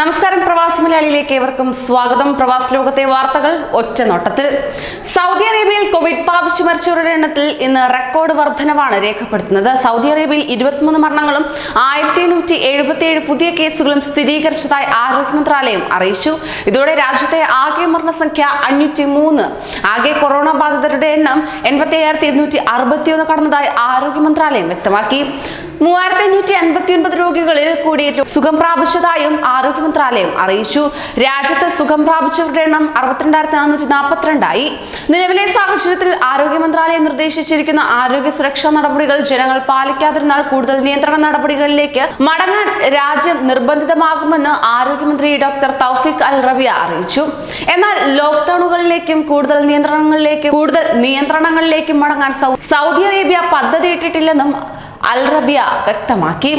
നമസ്കാരം പ്രവാസി മലയാളിയിലേക്ക് ഏവർക്കും സ്വാഗതം. പ്രവാസ ലോകത്തെ വാർത്തകൾ ഒറ്റ നോട്ടത്തിൽ സൗദി അറേബ്യയിൽ കോവിഡ് ബാധിച്ചു മരിച്ചവരുടെ എണ്ണത്തിൽ ഇന്ന് റെക്കോർഡ് വർധനവാണ് രേഖപ്പെടുത്തുന്നത്. സൗദി അറേബ്യയിൽ ഇരുപത്തിമൂന്ന് മരണങ്ങളും ആയിരത്തി എണ്ണൂറ്റി എഴുപത്തിയേഴ് പുതിയ കേസുകളും സ്ഥിരീകരിച്ചതായി ആരോഗ്യ മന്ത്രാലയം അറിയിച്ചു. ഇതോടെ രാജ്യത്തെ ആകെ മരണസംഖ്യ അഞ്ഞൂറ്റി മൂന്ന് ആകെ കൊറോണ ബാധിതരുടെ എണ്ണം എൺപത്തി അയ്യായിരത്തി ഇരുന്നൂറ്റി അറുപത്തിയൊന്ന് കടന്നതായി ആരോഗ്യ മന്ത്രാലയം വ്യക്തമാക്കി. മൂവായിരത്തി അഞ്ഞൂറ്റി അൻപത്തി ഒൻപത് രോഗികളിൽ കൂടി സുഖം പ്രാപിച്ചതായും ആരോഗ്യ മന്ത്രാലയം അറിയിച്ചു. രാജ്യത്ത് സുഖം പ്രാപിച്ചവരുടെ എണ്ണം അറുപത്തിരണ്ടായിരത്തി നാനൂറ്റി നാൽപ്പത്തിരണ്ടായി നിലവിലെ സാഹചര്യത്തിൽ ആരോഗ്യ മന്ത്രാലയം നിർദ്ദേശിച്ചിരിക്കുന്ന ആരോഗ്യ സുരക്ഷാ നടപടികൾ ജനങ്ങൾ പാലിക്കാതിരുന്നാൽ കൂടുതൽ നിയന്ത്രണ നടപടികളിലേക്ക് മടങ്ങാൻ രാജ്യം നിർബന്ധിതമാകുമെന്ന് ആരോഗ്യമന്ത്രി ഡോക്ടർ തൗഫിക് അൽ റബിയ അറിയിച്ചു. എന്നാൽ ലോക്ക്ഡൌണുകളിലേക്കും കൂടുതൽ നിയന്ത്രണങ്ങളിലേക്കും കൂടുതൽ നിയന്ത്രണങ്ങളിലേക്കും മടങ്ങാൻ സൗദി അറേബ്യ പദ്ധതിയിട്ടിട്ടില്ലെന്നും അൽ റബിയ വ്യക്തമാക്കി.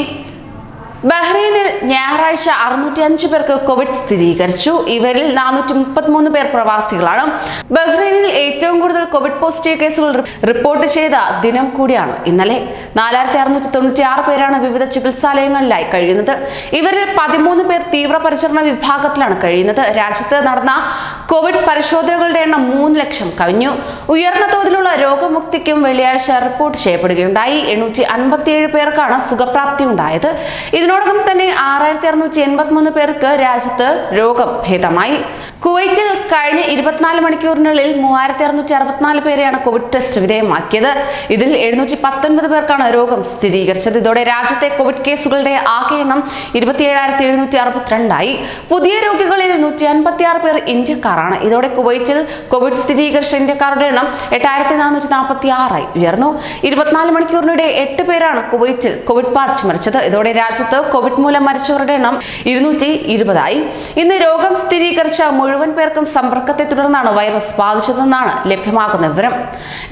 ബഹ്റൈനിൽ ഞായറാഴ്ച അറുന്നൂറ്റി അഞ്ച് പേർക്ക് കോവിഡ് സ്ഥിരീകരിച്ചു. ഇവരിൽ നാനൂറ്റി മുപ്പത്തിമൂന്ന് പേർ പ്രവാസികളാണ്. ബഹ്റൈനിൽ ഏറ്റവും കൂടുതൽ കോവിഡ് പോസിറ്റീവ് കേസുകൾ റിപ്പോർട്ട് ചെയ്ത ദിനം കൂടിയാണ് ഇന്നലെ. നാലായിരത്തി അറുന്നൂറ്റി തൊണ്ണൂറ്റി ആറ് പേരാണ് വിവിധ ചികിത്സാലയങ്ങളിലായി കഴിയുന്നത്. ഇവരിൽ പതിമൂന്ന് പേർ തീവ്രപരിചരണ വിഭാഗത്തിലാണ് കഴിയുന്നത്. രാജ്യത്ത് നടന്ന കോവിഡ് പരിശോധനകളുടെ എണ്ണം മൂന്ന് ലക്ഷം കവിഞ്ഞു. ഉയർന്ന തോതിലുള്ള രോഗമുക്തിക്കും വെള്ളിയാഴ്ച റിപ്പോർട്ട് ചെയ്യപ്പെടുകയുണ്ടായി. എണ്ണൂറ്റി അൻപത്തിയേഴ് പേർക്കാണ് സുഖപ്രാപ്തി ഉണ്ടായത്. ഇതിനോടകം തന്നെ ആറായിരത്തി അറുന്നൂറ്റി എൺപത്തിമൂന്ന് പേർക്ക് രാജ്യത്ത് രോഗം ഭേദമായി കുവൈറ്റിൽ കഴിഞ്ഞ ഇരുപത്തിനാല് മണിക്കൂറിനുള്ളിൽ മൂവായിരത്തി അറുന്നൂറ്റി അറുപത്തിനാല് പേരെയാണ് കോവിഡ് ടെസ്റ്റ് വിധേയമാക്കിയത്. ഇതിൽ എഴുന്നൂറ്റി പത്തൊൻപത് പേർക്കാണ് രോഗം സ്ഥിരീകരിച്ചത്. ഇതോടെ രാജ്യത്തെ കോവിഡ് കേസുകളുടെ ആകെ എണ്ണം ഇരുപത്തിയേഴായിരത്തി എഴുന്നൂറ്റി അറുപത്തിരണ്ടായി പുതിയ രോഗികളിൽ നൂറ്റി അൻപത്തി ആറ് പേർ ഇന്ത്യക്കാരാണ്. ഇതോടെ കുവൈറ്റിൽ കോവിഡ് സ്ഥിരീകരിച്ച ഇന്ത്യക്കാരുടെ എണ്ണം എട്ടായിരത്തി നാനൂറ്റി നാൽപ്പത്തി ആറായി ഉയർന്നു. ഇരുപത്തിനാല് മണിക്കൂറിനിടെ എട്ട് പേരാണ് കുവൈറ്റിൽ കോവിഡ് ബാധിച്ച് മരിച്ചത്. ഇതോടെ രാജ്യത്ത് കോവിഡ് മൂലം മരിച്ചവരുടെ എണ്ണം ഇരുന്നൂറ്റി ഇരുപതായി ഇന്ന് രോഗം സ്ഥിരീകരിച്ച മുഴുവൻ പേർക്കും സമ്പർക്കത്തെ തുടർന്നാണ് വൈറസ് ബാധിച്ചതെന്നാണ് ലഭ്യമാകുന്ന വിവരം.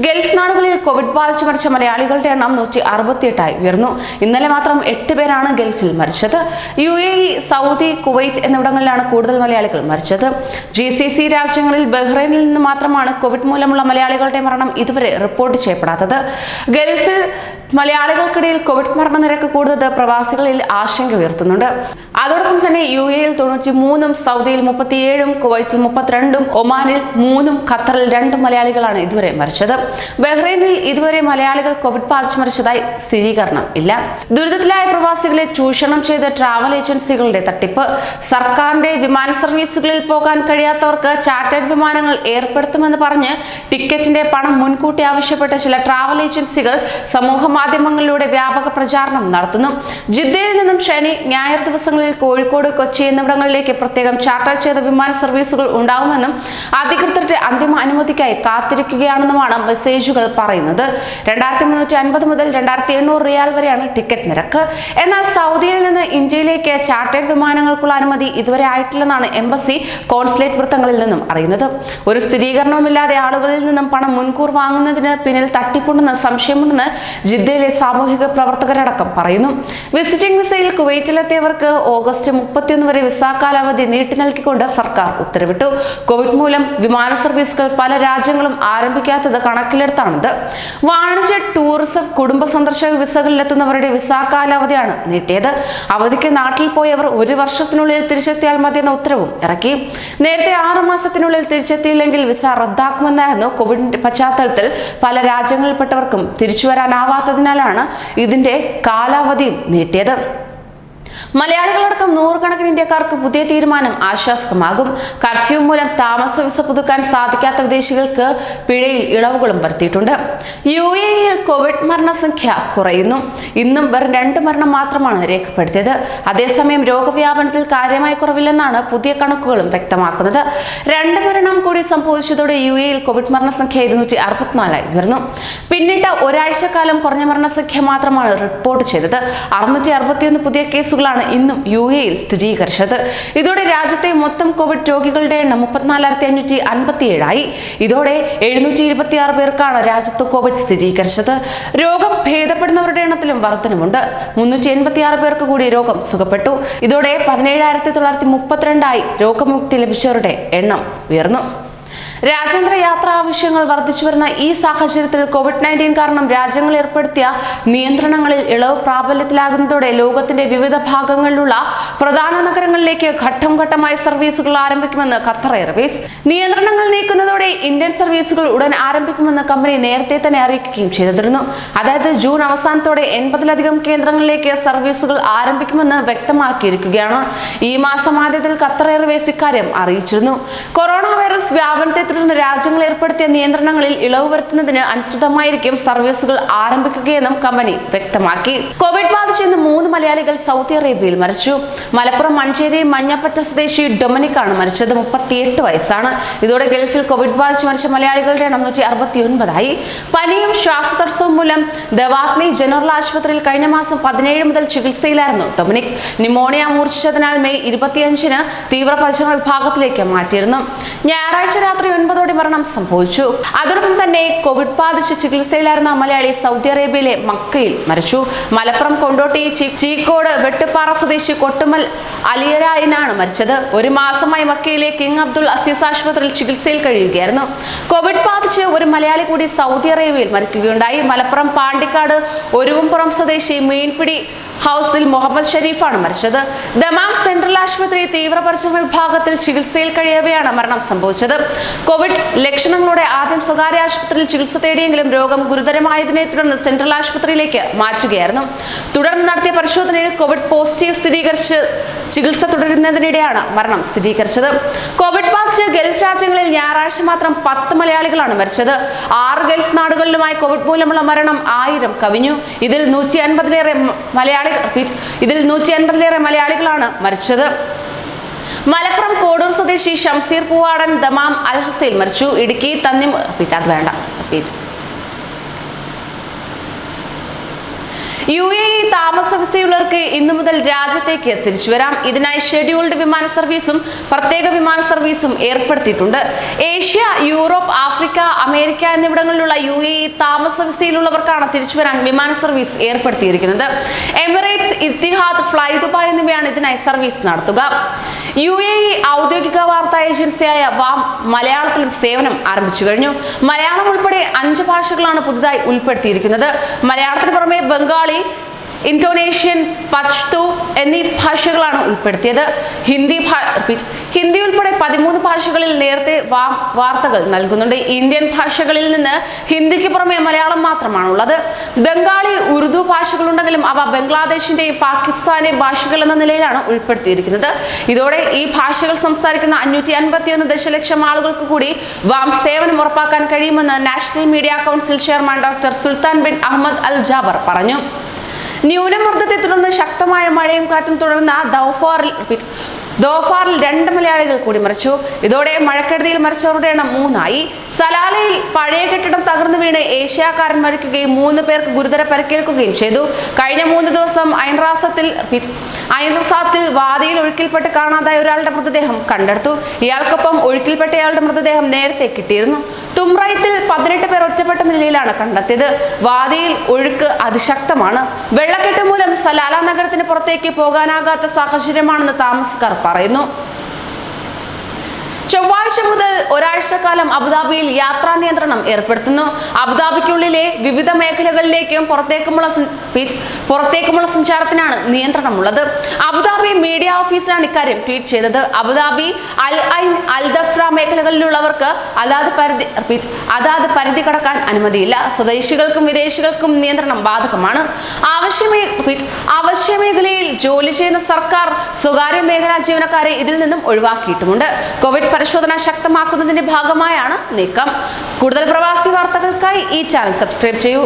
ഗൾഫ് നാടുകളിൽ കോവിഡ് ബാധിച്ച് മരിച്ച മലയാളികളുടെ എണ്ണം നൂറ്റി അറുപത്തിയെട്ടായി ഉയർന്നു. ഇന്നലെ മാത്രം എട്ട് പേരാണ് ഗൾഫിൽ മരിച്ചത്. U A E Saudi Kuwait എന്നിവിടങ്ങളിലാണ് കൂടുതൽ മലയാളികൾ മരിച്ചത്. ജി സി സി രാജ്യങ്ങളിൽ ബഹ്റൈനിൽ നിന്ന് മാത്രമാണ് കോവിഡ് മൂലമുള്ള മലയാളികളുടെ മരണം ഇതുവരെ റിപ്പോർട്ട് ചെയ്യപ്പെടാത്തത്. ഗൾഫിൽ മലയാളികൾക്കിടയിൽ കോവിഡ് മരണനിരക്ക് കൂടുന്നത് പ്രവാസികളിൽ ആശങ്ക ഉയർത്തുന്നുണ്ട്. അതോടൊപ്പം തന്നെ യു എയിൽ തൊണ്ണൂറ്റി മൂന്നും സൗദിയിൽ മുപ്പത്തിയേഴും കുവൈത്തിൽ മുപ്പത്തിരണ്ടും ഒമാനിൽ മൂന്നും ഖത്തറിൽ രണ്ടും മലയാളികളാണ് ഇതുവരെ മരിച്ചത്. ബഹ്റൈനിൽ ഇതുവരെ മലയാളികൾ കോവിഡ് ബാധിച്ച് മരിച്ചതായി സ്ഥിരീകരണം ഇല്ല. ദുരിതത്തിലായ പ്രവാസികളെ ചൂഷണം ചെയ്ത ട്രാവൽ ഏജൻസികളുടെ തട്ടിപ്പ്. സർക്കാരിന്റെ വിമാന സർവീസുകളിൽ പോകാൻ കഴിയാത്തവർക്ക് ചാർട്ടേഡ് വിമാനങ്ങൾ ഏർപ്പെടുത്തുമെന്ന് പറഞ്ഞ് ടിക്കറ്റിന്റെ പണം മുൻകൂട്ടി ആവശ്യപ്പെട്ട ചില ട്രാവൽ ഏജൻസികൾ സമൂഹ മാധ്യമങ്ങളിലൂടെ വ്യാപക പ്രചാരണം നടത്തുന്നു. ജിദ്ദയിൽ നിന്നും ശനി ഞായർ ദിവസങ്ങളിൽ കോഴിക്കോട് കൊച്ചി എന്നിവിടങ്ങളിലേക്ക് പ്രത്യേകം ചാർട്ടർ ചെയ്ത വിമാന സർവീസുകൾ ഉണ്ടാവുമെന്നും അധികൃതരുടെ അന്തിമ അനുമതിക്കായി കാത്തിരിക്കുകയാണെന്നുമാണ് മെസ്സേജുകൾ പറയുന്നത്. രണ്ടായിരത്തി മുന്നൂറ്റി അൻപത് മുതൽ രണ്ടായിരത്തി എണ്ണൂറ് റിയാൽ വരെയാണ് ടിക്കറ്റ് നിരക്ക്. എന്നാൽ സൗദിയിൽ നിന്ന് ഇന്ത്യയിലേക്ക് ചാർട്ടേഡ് വിമാനങ്ങൾക്കുള്ള അനുമതി ഇതുവരെ ആയിട്ടില്ലെന്നാണ് എംബസി കോൺസുലേറ്റ് വൃത്തങ്ങളിൽ നിന്നും അറിയുന്നത്. ഒരു സ്ഥിരീകരണവുമില്ലാതെ ആളുകളിൽ നിന്നും പണം മുൻകൂർ വാങ്ങുന്നതിന് പിന്നിൽ തട്ടിപ്പുണ്ടെന്ന് സംശയമുണ്ടെന്ന് ജിദ്ദയിലെ സാമൂഹിക പ്രവർത്തകരടക്കം പറയുന്നു. വിസിറ്റിംഗ് വിസയിൽ കുവൈറ്റിലെത്തിയവർക്ക് ഓഗസ്റ്റ് മുപ്പത്തിയൊന്ന് വരെ വിസ കാലാവധി നീട്ടി നൽകിക്കൊണ്ട് സർക്കാർ ഉത്തരവിട്ടു. കോവിഡ് മൂലം വിമാന സർവീസുകൾ പല രാജ്യങ്ങളും ആരംഭിക്കാത്തത് കണക്കിലെടുത്താണിത്. വാണിജ്യ ടൂറിസം കുടുംബ സന്ദർശക വിസകളിലെത്തുന്നവരുടെ വിസ കാലാവധിയാണ് നീട്ടിയത്. അവധിക്ക് നാട്ടിൽ പോയവർ ഒരു വർഷത്തിനുള്ളിൽ തിരിച്ചെത്തിയാൽ മതിയെന്ന ഉത്തരവും ഇറക്കി. നേരത്തെ ആറ് മാസത്തിനുള്ളിൽ തിരിച്ചെത്തിയില്ലെങ്കിൽ വിസ റദ്ദാക്കുമെന്നായിരുന്നു കോവിഡിന്റെ പശ്ചാത്തലത്തിൽ പല രാജ്യങ്ങളിൽപ്പെട്ടവർക്കും തിരിച്ചു വരാനാവാത്തതിനാലാണ് ഇതിന്റെ കാലാവധി നീട്ടിയത്. മലയാളികളടക്കം നൂറുകണക്കിന് ഇന്ത്യക്കാർക്ക് പുതിയ തീരുമാനം ആശ്വാസകമാകും. കർഫ്യൂ മൂലം താമസ വിസ പുതുക്കാൻ സാധിക്കാത്ത വിദേശികൾക്ക് പിഴയിൽ ഇളവുകളും വരുത്തിയിട്ടുണ്ട്. യു എ ഇയിൽ കോവിഡ് മരണസംഖ്യ കുറയുന്നു. ഇന്നും വെറും രണ്ട് മരണം മാത്രമാണ് രേഖപ്പെടുത്തിയത്. അതേസമയം രോഗവ്യാപനത്തിൽ കാര്യമായ കുറവില്ലെന്നാണ് പുതിയ കണക്കുകളും വ്യക്തമാക്കുന്നത്. രണ്ട് മരണം കൂടി സംഭവിച്ചതോടെ യു എയിൽ കോവിഡ് മരണസംഖ്യ ഇരുന്നൂറ്റി അറുപത്തിനാലായി ഉയർന്നു. പിന്നിട്ട ഒരാഴ്ചക്കാലം കുറഞ്ഞ മരണസംഖ്യ മാത്രമാണ് റിപ്പോർട്ട് ചെയ്തത്. അറുന്നൂറ്റി അറുപത്തിയൊന്ന് പുതിയ കേസുകളാണ് ഇന്നും യു എയിൽ സ്ഥിരീകരിച്ചത്. ഇതോടെ രാജ്യത്തെ മൊത്തം കോവിഡ് രോഗികളുടെ എണ്ണം മുപ്പത്തിനാലായിരത്തി അഞ്ഞൂറ്റി അൻപത്തി ഏഴായി ഇതോടെ എഴുന്നൂറ്റി ഇരുപത്തിയാറ് പേർക്കാണ് രാജ്യത്ത് കോവിഡ് സ്ഥിരീകരിച്ചത്. രോഗം ഭേദപ്പെടുന്നവരുടെ എണ്ണത്തിലും വർധനമുണ്ട്. മുന്നൂറ്റി എൺപത്തിയാറ് പേർക്ക് കൂടി രോഗം സുഖപ്പെട്ടു. ഇതോടെ പതിനേഴായിരത്തി തൊള്ളായിരത്തി മുപ്പത്തിരണ്ടായി രോഗമുക്തി ലഭിച്ചവരുടെ എണ്ണം ഉയർന്നു. രാജ്യാന്തര യാത്രാ ആവശ്യങ്ങൾ വർദ്ധിച്ചു വരുന്ന ഈ സാഹചര്യത്തിൽ കോവിഡ് നയന്റീൻ കാരണം രാജ്യങ്ങൾ ഏർപ്പെടുത്തിയ നിയന്ത്രണങ്ങളിൽ ഇളവ് പ്രാബല്യത്തിലാകുന്നതോടെ ലോകത്തിന്റെ വിവിധ ഭാഗങ്ങളിലുള്ള പ്രധാന നഗരങ്ങളിലേക്ക് ഘട്ടം ഘട്ടമായി സർവീസുകൾ ആരംഭിക്കുമെന്ന് ഖത്തർ എയർവേസ്. നിയന്ത്രണങ്ങൾ നീക്കുന്നതോടെ ഇന്ത്യൻ സർവീസുകൾ ഉടൻ ആരംഭിക്കുമെന്ന് കമ്പനി നേരത്തെ തന്നെ അറിയിക്കുകയും ചെയ്തിരുന്നു. അതായത് ജൂൺ അവസാനത്തോടെ എൺപതിലധികം കേന്ദ്രങ്ങളിലേക്ക് സർവീസുകൾ ആരംഭിക്കുമെന്ന് വ്യക്തമാക്കിയിരിക്കുകയാണ്. ഈ മാസം ആദ്യത്തിൽ ഖത്തർ എയർവേസ് ഇക്കാര്യം അറിയിച്ചിരുന്നു. കൊറോണ വൈറസ് വ്യാപനത്തെ തുടർന്ന് രാജ്യങ്ങൾ ഏർപ്പെടുത്തിയ നിയന്ത്രണങ്ങളിൽ ഇളവ് വരുത്തുന്നതിന് അനുസൃതമായിരിക്കും സർവീസുകൾ ആരംഭിക്കുകയെന്നും കമ്പനി വ്യക്തമാക്കി. കോവിഡ് ബാധിച്ചെന്ന് മൂന്ന് മലയാളികൾ സൗദി അറേബ്യയിൽ മരിച്ചു. മലപ്പുറം മഞ്ചേരി മഞ്ഞപ്പറ്റ സ്വദേശി ഡൊമിനിക് ആണ് മരിച്ചത്. മുപ്പത്തിയെട്ട് വയസ്സാണ്. ഇതോടെ ഗൾഫിൽ കോവിഡ് ബാധിച്ച് മരിച്ച മലയാളികളുടെ എണ്ണം നൂറ്റി അറുപത്തി ഒൻപതായി പനിയും ശ്വാസതടസ്സവും മൂലം ദവാത്മി ജനറൽ ആശുപത്രിയിൽ കഴിഞ്ഞ മാസം പതിനേഴ് മുതൽ ചികിത്സയിലായിരുന്നു ഡൊമിനിക്. ന്യൂമോണിയ മൂർച്ഛിച്ചതിനാൽ മെയ് ഇരുപത്തിയഞ്ചിന് തീവ്രപരിചരണ വിഭാഗത്തിലേക്ക് മാറ്റിയിരുന്നു. ഞായറാഴ്ച രാത്രി ഒൻപതോടെ മരണം സംഭവിച്ചു. അതോടൊപ്പം തന്നെ കോവിഡ് ബാധിച്ച് ചികിത്സയിലായിരുന്ന മലയാളി സൗദി അറേബ്യയിലെ മക്കയിൽ മരിച്ചു. മലപ്പുറം കൊണ്ടോട്ടി ചീക്കോട് വെട്ടുപാറ സ്വദേശി കൊട്ടുമൽ അലിയരായനാണ് മരിച്ചത്. ഒരു മാസമായി മക്കയിലെ കിങ് അബ്ദുൾ അസീസ് ആശുപത്രിയിൽ ചികിത്സയിൽ കഴിയുകയായിരുന്നു. കോവിഡ് ബാധിച്ച് ഒരു മലയാളി കൂടി സൗദി അറേബ്യയിൽ മരിക്കുകയുണ്ടായി. മലപ്പുറം പാണ്ടിക്കാട് ഒരുവുംപുറം സ്വദേശി മീൻപിടി ഹൗസിൽ മുഹമ്മദ് ഷരീഫാണ് മരിച്ചത്. ദമാം സെൻട്രൽ ആശുപത്രി തീവ്രപരിചരണ വിഭാഗത്തിൽ ചികിത്സയിൽ കഴിയവെയാണ് മരണം സംഭവിച്ചത്. കോവിഡ് ലക്ഷണങ്ങളോടെ ആദ്യം സ്വകാര്യ ആശുപത്രിയിൽ ചികിത്സ തേടിയെങ്കിലും രോഗം ഗുരുതരമായതിനെ തുടർന്ന് സെൻട്രൽ ആശുപത്രിയിലേക്ക് മാറ്റുകയായിരുന്നു. തുടർന്ന് നടത്തിയ പരിശോധനയിൽ കോവിഡ് പോസിറ്റീവ് സ്ഥിരീകരിച്ച് ചികിത്സ തുടരുന്നതിനിടെയാണ് മരണം സ്ഥിരീകരിച്ചത്. കോവിഡ് ബാധിച്ച് ഗൾഫ് രാജ്യങ്ങളിൽ ഞായറാഴ്ച മാത്രം പത്ത് മലയാളികളാണ് മരിച്ചത്. ആറ് ഗൾഫ് നാടുകളിലുമായി കോവിഡ് മൂലമുള്ള മരണം ആയിരം കവിഞ്ഞു. ഇതിൽ നൂറ്റി അൻപതിലേറെ മലയാളികൾ ഇതിൽ നൂറ്റി അൻപതിലേറെ മലയാളികളാണ് മരിച്ചത്. മലപ്പുറം കോടൂർ സ്വദേശി ഷംസീർ പൂവാടൻ ദമാം അൽ മരിച്ചു. ഇടുക്കി തന്നിം repeat, അത് വേണ്ട. യു എ ഇ താമസ വിസയുള്ളവർക്ക് ഇന്നു മുതൽ രാജ്യത്തേക്ക് തിരിച്ചു വരാം ഇതിനായി ഷെഡ്യൂൾഡ് വിമാന സർവീസും പ്രത്യേക വിമാന സർവീസും ഏർപ്പെടുത്തിയിട്ടുണ്ട്. ഏഷ്യ യൂറോപ്പ് ആഫ്രിക്ക അമേരിക്ക എന്നിവിടങ്ങളിലുള്ള യു എ ഇ താമസ വിസയിലുള്ളവർക്കാണ് തിരിച്ചു വരാൻ വിമാന സർവീസ് ഏർപ്പെടുത്തിയിരിക്കുന്നത്. എമിറേറ്റ്സ് ഇത്തിഹാദ് ഫ്ലൈ ദുബായ് എന്നിവയാണ് ഇതിനായി സർവീസ് നടത്തുക. യു എ ഇ ഔദ്യോഗിക വാർത്താ ഏജൻസിയായ വാം മലയാളത്തിലും സേവനം ആരംഭിച്ചു കഴിഞ്ഞു. മലയാളം ഉൾപ്പെടെ അഞ്ച് ഭാഷകളാണ് പുതുതായി ഉൾപ്പെടുത്തിയിരിക്കുന്നത്. മലയാളത്തിന് പുറമെ ബംഗാളി ഇന്തോനേഷ്യൻ പഷ്തു എന്നീ ഭാഷകളാണ് ഉൾപ്പെടുത്തിയത്. ഹിന്ദി ഹിന്ദി ഉൾപ്പെടെ പതിമൂന്ന് ഭാഷകളിൽ നേരത്തെ വാർത്തകൾ നൽകുന്നുണ്ട്. ഇന്ത്യൻ ഭാഷകളിൽ നിന്ന് ഹിന്ദിക്ക് പുറമെ മലയാളം മാത്രമാണുള്ളത്. ബംഗാളി ഉറുദു ഭാഷകളുണ്ടെങ്കിലും അവ ബംഗ്ലാദേശിന്റെയും പാകിസ്ഥാന്റെ ഭാഷകൾ എന്ന നിലയിലാണ് ഉൾപ്പെടുത്തിയിരിക്കുന്നത്. ഇതോടെ ഈ ഭാഷകൾ സംസാരിക്കുന്ന അഞ്ഞൂറ്റി അൻപത്തിയൊന്ന് ദശലക്ഷം ആളുകൾക്ക് കൂടി വാം സേവനം ഉറപ്പാക്കാൻ കഴിയുമെന്ന് National Media Council chairman doctor Sultan bin Ahmed Al Jaber പറഞ്ഞു. ന്യൂനമർദ്ദത്തെ തുടർന്ന് ശക്തമായ മഴയും കാറ്റും തുടർന്ന ദൗഫാറിൽ ദോഫാറിൽ രണ്ട് മലയാളികൾ കൂടി മരിച്ചു. ഇതോടെ മഴക്കെടുതിയിൽ മരിച്ചവരുടെ എണ്ണം മൂന്നായി. സലാലയിൽ പഴയ കെട്ടിടം തകർന്നു വീണ് ഏഷ്യാക്കാരൻ മരിക്കുകയും മൂന്ന് പേർക്ക് ഗുരുതര പരിക്കേൽക്കുകയും ചെയ്തു. കഴിഞ്ഞ മൂന്ന് ദിവസം ഐൻറാസത്തിൽ അയൻറാസത്തിൽ വാദിയിൽ ഒഴുക്കിൽപ്പെട്ട് കാണാതായ ഒരാളുടെ മൃതദേഹം കണ്ടെടുത്തു. ഇയാൾക്കൊപ്പം ഒഴുക്കിൽപ്പെട്ടയാളുടെ മൃതദേഹം നേരത്തെ കിട്ടിയിരുന്നു. തുമ്രയത്തിൽ പതിനെട്ട് പേർ ഒറ്റപ്പെട്ട നിലയിലാണ് കണ്ടെത്തിയത്. വാദിയിൽ ഒഴുക്ക് അതിശക്തമാണ്. വെള്ളക്കെട്ട് മൂലം സലാല നഗരത്തിന് പുറത്തേക്ക് പോകാനാകാത്ത സാഹചര്യമാണെന്ന് താമസക്കാർ പറയുന്നു. ചൊവ്വാഴ്ച മുതൽ ഒരാഴ്ചക്കാലം അബുദാബിയിൽ യാത്രാ നിയന്ത്രണം ഏർപ്പെടുത്തുന്നു. അബുദാബിക്കുള്ളിലെ വിവിധ മേഖലകളിലേക്കും പുറത്തേക്കുമുള്ള പുറത്തേക്കുമുള്ള സഞ്ചാരത്തിനാണ് നിയന്ത്രണമുള്ളത്. അബുദാബി മീഡിയ ഓഫീസിലാണ് ഇക്കാര്യം ട്വീറ്റ് ചെയ്തത്. അബുദാബി അൽ ഐൻ അൽ ദഫ്ര മേഖലകളിലുള്ളവർക്ക് അതാത് പരിധി അതാത് പരിധി കടക്കാൻ അനുമതിയില്ല. സ്വദേശികൾക്കും വിദേശികൾക്കും നിയന്ത്രണം ബാധകമാണ്. ആവശ്യമേ അവശ്യ മേഖലയിൽ ജോലി ചെയ്യുന്ന സർക്കാർ സ്വകാര്യ മേഖലാ ജീവനക്കാരെ ഇതിൽ നിന്നും ഒഴിവാക്കിയിട്ടുമുണ്ട്. കോവിഡ് പരിശോധന ശക്തമാക്കുന്നതിന്റെ ഭാഗമായാണ് നീക്കം. കൂടുതൽ പ്രവാസി വാർത്തകൾക്കായി ഈ ചാനൽ സബ്സ്ക്രൈബ് ചെയ്യൂ.